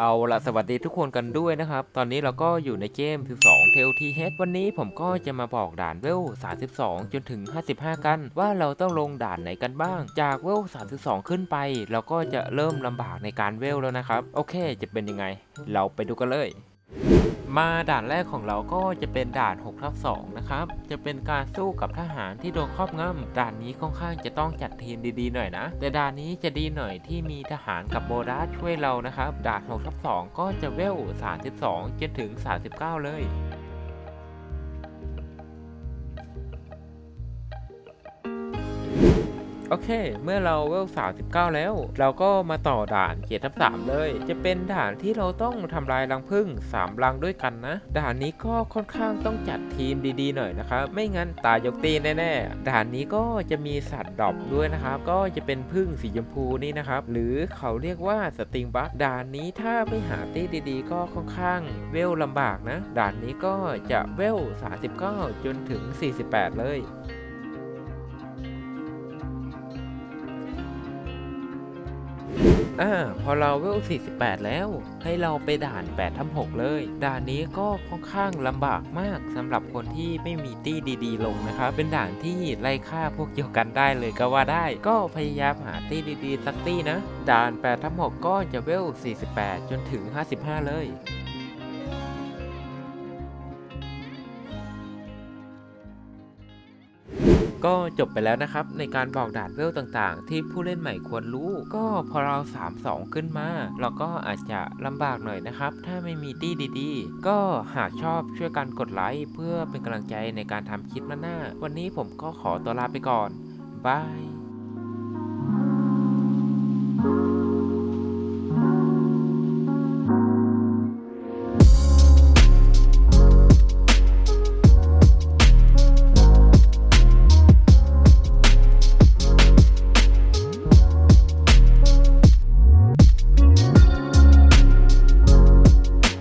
เอาละสวัสดีทุกคนกันด้วยนะครับ ตอนนี้เราก็อยู่ในเกม 12 t e l t h วันนี้ผมก็จะมาบอกด่านเวล 32 จนถึง 55 กัน ว่าเราต้องลงด่านไหนกันบ้าง จากเวล 32 ขึ้นไป เราก็จะเริ่มลำบากในการเวลแล้วนะครับ โอเค จะเป็นยังไง เราไปดูกันเลย มาด่านแรกของเราก็จะเป็นด่าน6ทับ2นะครับ จะเป็นการสู้กับทหารที่โดนครอบงำด่านนี้ค่อนข้างจะต้องจัดทีมดีๆหน่อยนะ แต่ด่านนี้จะดีหน่อยที่มีทหารกับโบดัสช่วยเรานะครับ ด่าน6ทับ2ก็จะเวล32จนถึง 39 เลย โอเค เมื่อเราเวล39แล้ว เราก็มาต่อด่านเกียรติทับ3เลย จะเป็นด่านที่เราต้องทำลายรังผึ้ง3รังด้วยกันนะ ด่านนี้ก็ค่อนข้างต้องจัดทีมดีๆหน่อยนะครับ ไม่งั้นตายยกตีแน่ๆ ด่านนี้ก็จะมีสัตว์ดรอปด้วยนะครับ ก็จะเป็นผึ้งสีชมพูนี่นะครับ หรือเขาเรียกว่าสติงบัคด่านนี้ถ้าไม่หาตีดีๆ ก็ค่อนข้างเวลลำบากนะ ด่านนี้ก็จะเวล39จนถึง 48 เลย อ่าพอเราเวล 48 แล้ว ให้เราไปด่าน8ทับ6เลย ด่านนี้ก็ค่อนข้างลำบากมากสำหรับคนที่ไม่มีตี้ดีๆ ลงนะครับ เป็นด่านที่ไล่ฆ่าพวกเดียวกันได้เลยก็ว่าได้ ก็พยายามหาตี้ดีๆ สักตี้นะ ด่าน8ทับ6ก็จะเวล 48 จนถึง 55 เลย ก็จบไปแล้วนะครับในการบอกด่านเวลต่างๆ ที่ผู้เล่นใหม่ควรรู้ ก็พอเรา 3-2 ขึ้นมา เราก็อาจจะลำบากหน่อยนะครับ ถ้าไม่มีตี้ดีๆ ก็หากชอบช่วยกันกดไลค์เพื่อเป็นกำลังใจในการทำคลิปหน้าๆวันนี้ผมก็ขอตัวลาไปก่อนบาย